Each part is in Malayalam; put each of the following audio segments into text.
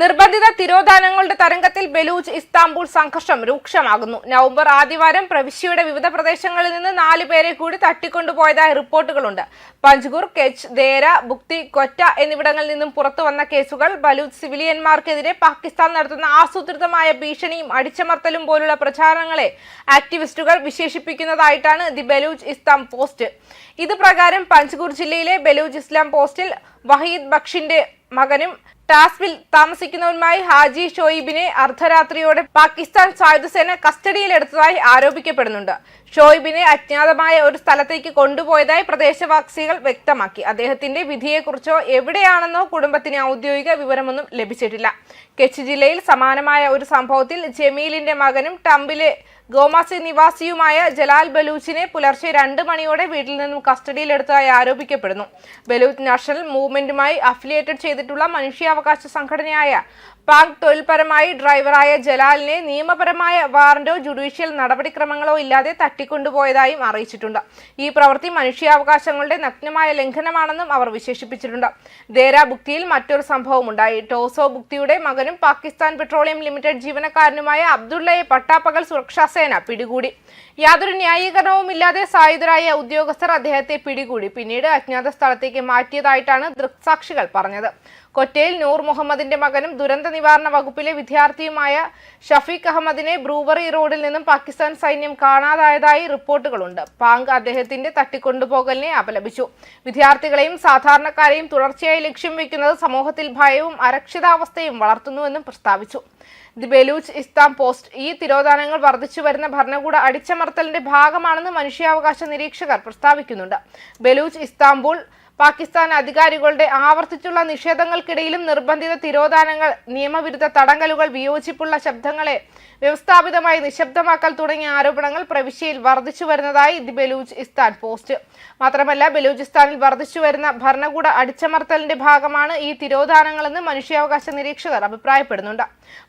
നിർബന്ധിത തിരോധാനങ്ങളുടെ തരംഗത്തിൽ ബലൂച്ച് ഇസ്താംബൂൾ സംഘർഷം രൂക്ഷമാകുന്നു. നവംബർ ആദ്യവാരം പ്രവിശ്യയുടെ വിവിധ പ്രദേശങ്ങളിൽ നിന്ന് നാല് പേരെ കൂടി തട്ടിക്കൊണ്ടുപോയതായി റിപ്പോർട്ടുകളുണ്ട്. പഞ്ച്ഗുർ കെച്ച് ദേര ബുക്തി കൊറ്റ എന്നിവിടങ്ങളിൽ നിന്നും പുറത്തു വന്ന കേസുകൾ ബലൂച്ച് സിവിലിയന്മാർക്കെതിരെ പാകിസ്ഥാൻ നടത്തുന്ന ആസൂത്രിതമായ ഭീഷണിയും അടിച്ചമർത്തലും പോലുള്ള പ്രചാരണങ്ങളെ ആക്ടിവിസ്റ്റുകൾ വിശേഷിപ്പിക്കുന്നതായിട്ടാണ് ദി ബലൂച്ച് ഇസ്താം പോസ്റ്റ്. ഇത് പ്രകാരം പഞ്ച്ഗുർ ജില്ലയിലെ ബലൂച്ച് ഇസ്ലാം പോസ്റ്റിൽ വഹീദ് ബക്ഷിന്റെ മകനും ടാസ്വിൽ താമസിക്കുന്നവരുമായി ഹാജി ഷോയിബിനെ അർദ്ധരാത്രിയോടെ പാകിസ്ഥാൻ സായുധസേന കസ്റ്റഡിയിലെടുത്തതായി ആരോപിക്കപ്പെടുന്നുണ്ട്. ഷോയിബിനെ അജ്ഞാതമായ ഒരു സ്ഥലത്തേക്ക് കൊണ്ടുപോയതായി പ്രദേശവാസികൾ വ്യക്തമാക്കി. അദ്ദേഹത്തിന്റെ വിധിയെക്കുറിച്ചോ എവിടെയാണെന്നോ കുടുംബത്തിന് ഔദ്യോഗിക വിവരമൊന്നും ലഭിച്ചിട്ടില്ല. കെച്ച് ജില്ലയിൽ സമാനമായ ഒരു സംഭവത്തിൽ ജമീലിന്റെ മകനും ടംബിലെ ഗോമാസി നിവാസിയുമായ ജലാൽ ബലൂച്ചിനെ പുലർച്ചെ രണ്ട് മണിയോടെ വീട്ടിൽ നിന്നും കസ്റ്റഡിയിലെടുത്തതായി ആരോപിക്കപ്പെടുന്നു. ബലൂച്ച് നാഷണൽ മൂവ്മെന്റുമായി അഫിലിയേറ്റഡ് ചെയ്തിട്ടുള്ള മനുഷ്യാവകാശ സംഘടനയായ പാക് തൊഴിൽപരമായി ഡ്രൈവറായ ജലാലിനെ നിയമപരമായ വാറന്റോ ജുഡീഷ്യൽ നടപടിക്രമങ്ങളോ ഇല്ലാതെ തട്ടിക്കൊണ്ടുപോയതായും അറിയിച്ചിട്ടുണ്ട്. ഈ പ്രവൃത്തി മനുഷ്യാവകാശങ്ങളുടെ നഗ്നമായ ലംഘനമാണെന്നും അവർ വിശേഷിപ്പിച്ചിട്ടുണ്ട്. ദേരാ ബുക്തിയിൽ മറ്റൊരു സംഭവം ഉണ്ടായി ടോസോ ബുക്തിയുടെ മകനും പാകിസ്ഥാൻ പെട്രോളിയം ലിമിറ്റഡ് ജീവനക്കാരനുമായ അബ്ദുള്ളയെ പട്ടാപ്പകൽ സുരക്ഷാ സേന പിടികൂടി. യാതൊരു ന്യായീകരണവുമില്ലാതെ സായുധരായ ഉദ്യോഗസ്ഥർ അദ്ദേഹത്തെ പിടികൂടി. പിന്നീട് അജ്ഞാത സ്ഥലത്തേക്ക് മാറ്റിയതായിട്ടാണ് ദൃക്സാക്ഷികൾ പറഞ്ഞത്. കൊറ്റയിൽ നൂർ മുഹമ്മദിന്റെ മകനും ദുരന്ത നിവാരണ വകുപ്പിലെ വിദ്യാർത്ഥിയുമായ ഷഫീഖ് അഹമ്മദിനെ ബ്രൂവറി റോഡിൽ നിന്നും പാകിസ്ഥാൻ സൈന്യം കാണാതായതായി റിപ്പോർട്ടുകളുണ്ട്. പാങ്ക് അദ്ദേഹത്തിന്റെ തട്ടിക്കൊണ്ടുപോകലിനെ അപലപിച്ചു. വിദ്യാർത്ഥികളെയും സാധാരണക്കാരെയും തുടർച്ചയായി ലക്ഷ്യം വയ്ക്കുന്നത് സമൂഹത്തിൽ ഭയവും അരക്ഷിതാവസ്ഥയും വളർത്തുന്നുവെന്നും പ്രസ്താവിച്ചു. ദി ബലൂച്ച് ഇസ്താം പോസ്റ്റ് ഈ തിരോധാനങ്ങൾ വർദ്ധിച്ചു വരുന്ന ഭരണകൂട അടിച്ചമർത്തലിന്റെ ഭാഗമാണെന്ന് മനുഷ്യാവകാശ നിരീക്ഷകർ പ്രസ്താവിക്കുന്നുണ്ട്. ബലൂച്ച് ഇസ്താംബുൾ പാകിസ്ഥാൻ അധികാരികളുടെ ആവർത്തിച്ചുള്ള നിഷേധങ്ങൾക്കിടയിലും നിർബന്ധിത തിരോധാനങ്ങൾ നിയമവിരുദ്ധ തടങ്കലുകൾ വിയോജിപ്പുള്ള ശബ്ദങ്ങളെ വ്യവസ്ഥാപിതമായി നിശബ്ദമാക്കൽ തുടങ്ങിയ ആരോപണങ്ങൾ പ്രവിശ്യയിൽ വർദ്ധിച്ചു വരുന്നതായി ദി ബലൂചിസ്ഥാൻ പോസ്റ്റ്. മാത്രമല്ല ബലൂചിസ്ഥാനിൽ വർദ്ധിച്ചു വരുന്ന ഭരണകൂട അടിച്ചമർത്തലിന്റെ ഭാഗമാണ് ഈ തിരോധാനങ്ങളെന്ന് മനുഷ്യാവകാശ നിരീക്ഷകർ അഭിപ്രായപ്പെടുന്നുണ്ട്.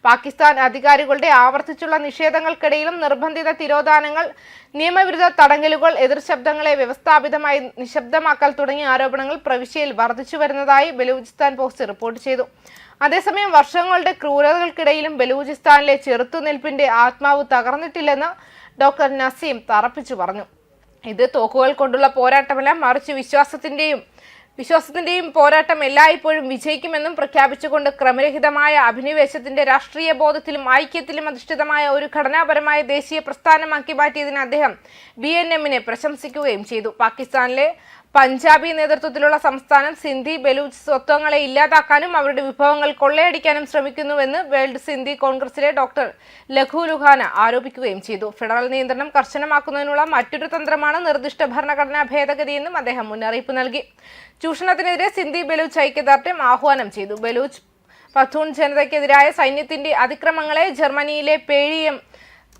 പാകിസ്ഥാൻ അധികാരികളുടെ ആവർത്തിച്ചുള്ള നിഷേധങ്ങൾക്കിടയിലും നിർബന്ധിത തിരോധാനങ്ങൾ നിയമവിരുദ്ധ തടങ്കലുകൾ എതിർ ശബ്ദങ്ങളെ വ്യവസ്ഥാപിതമായി നിശബ്ദമാക്കൽ തുടങ്ങിയ ആരോപണങ്ങൾ പ്രവിശ്യയിൽ വർദ്ധിച്ചു വരുന്നതായി ബലൂചിസ്ഥാൻ പോസ്റ്റ് റിപ്പോർട്ട് ചെയ്തു. അതേസമയം വർഷങ്ങളുടെ ക്രൂരതകൾക്കിടയിലും ബലൂചിസ്ഥാനിലെ ചെറുത്തുനിൽപ്പിന്റെ ആത്മാവ് തകർന്നിട്ടില്ലെന്ന് ഡോക്ടർ നസീം തറപ്പിച്ചു പറഞ്ഞു. ഇത് തോക്കുകൾ കൊണ്ടുള്ള പോരാട്ടമല്ല മറിച്ച് വിശ്വാസത്തിന്റെയും വിശ്വാസത്തിന്റെയും പോരാട്ടം എല്ലായ്പ്പോഴും വിജയിക്കുമെന്നും പ്രഖ്യാപിച്ചുകൊണ്ട് ക്രമരഹിതമായ അഭിനിവേശത്തിന്റെ രാഷ്ട്രീയ ബോധത്തിലും ഐക്യത്തിലും അധിഷ്ഠിതമായ ഒരു ഘടനാപരമായ ദേശീയ പ്രസ്ഥാനമാക്കി മാറ്റിയതിന് അദ്ദേഹം ബി എൻ എമ്മിനെ പ്രശംസിക്കുകയും ചെയ്തു. പാകിസ്ഥാനിലെ പഞ്ചാബി നേതൃത്വത്തിലുള്ള സംസ്ഥാനം സിന്ധി ബലൂച്ച് സ്വത്വങ്ങളെ ഇല്ലാതാക്കാനും അവരുടെ വിഭവങ്ങൾ കൊള്ളയടിക്കാനും ശ്രമിക്കുന്നുവെന്ന് വേൾഡ് സിന്ധി കോൺഗ്രസിലെ ഡോക്ടർ ലഘു ലുഹാന ആരോപിക്കുകയും ചെയ്തു. ഫെഡറൽ നിയന്ത്രണം കർശനമാക്കുന്നതിനുള്ള മറ്റൊരു തന്ത്രമാണ് നിർദ്ദിഷ്ട ഭരണഘടനാ ഭേദഗതിയെന്നും അദ്ദേഹം മുന്നറിയിപ്പ് നൽകി. ചൂഷണത്തിനെതിരെ സിന്ധി ബലൂച്ച് ഐക്യദാർഢ്യം ആഹ്വാനം ചെയ്തു. ബലൂച്ച് പഥൂൺ ജനതയ്ക്കെതിരായ സൈന്യത്തിന്റെ അതിക്രമങ്ങളെ ജർമ്മനിയിലെ പേഴിയം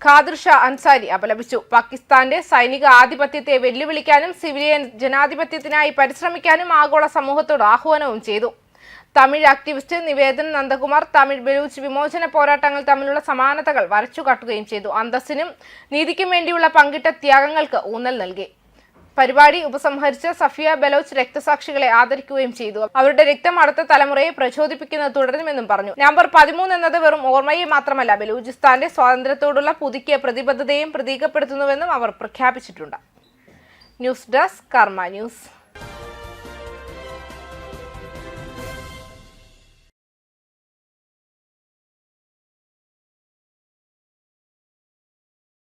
ഖാദിർ ഷാ അൻസാരി അപലപിച്ചു. പാകിസ്ഥാന്റെ സൈനിക ആധിപത്യത്തെ വെല്ലുവിളിക്കാനും സിവിലിയൻ ജനാധിപത്യത്തിനായി പരിശ്രമിക്കാനും ആഗോള സമൂഹത്തോട് ആഹ്വാനവും ചെയ്തു. തമിഴ് ആക്ടിവിസ്റ്റ് നിവേദൻ നന്ദകുമാർ തമിഴ് ബലൂച്ച് വിമോചന പോരാട്ടങ്ങൾ തമ്മിലുള്ള സമാനതകൾ വരച്ചു കാട്ടുകയും ചെയ്തു. അന്തസ്സിനും നീതിക്കും വേണ്ടിയുള്ള പങ്കിട്ട ത്യാഗങ്ങൾക്ക് ഊന്നൽ നൽകി. പരിപാടി ഉപസംഹരിച്ച സഫിയ ബലോച്ച് രക്തസാക്ഷികളെ ആദരിക്കുകയും ചെയ്തു. അവരുടെ രക്തം അടുത്ത തലമുറയെ പ്രചോദിപ്പിക്കുന്നത് തുടരുമെന്നും പറഞ്ഞു. നമ്പർ പതിമൂന്ന് എന്നത് വെറും ഓർമ്മയെ മാത്രമല്ല ബലൂചിസ്ഥാന്റെ സ്വാതന്ത്ര്യത്തോടുള്ള പുതുക്കിയ പ്രതിബദ്ധതയും പ്രതീകപ്പെടുത്തുന്നുവെന്നും അവർ പ്രഖ്യാപിച്ചിട്ടുണ്ട്. News desk Karma news.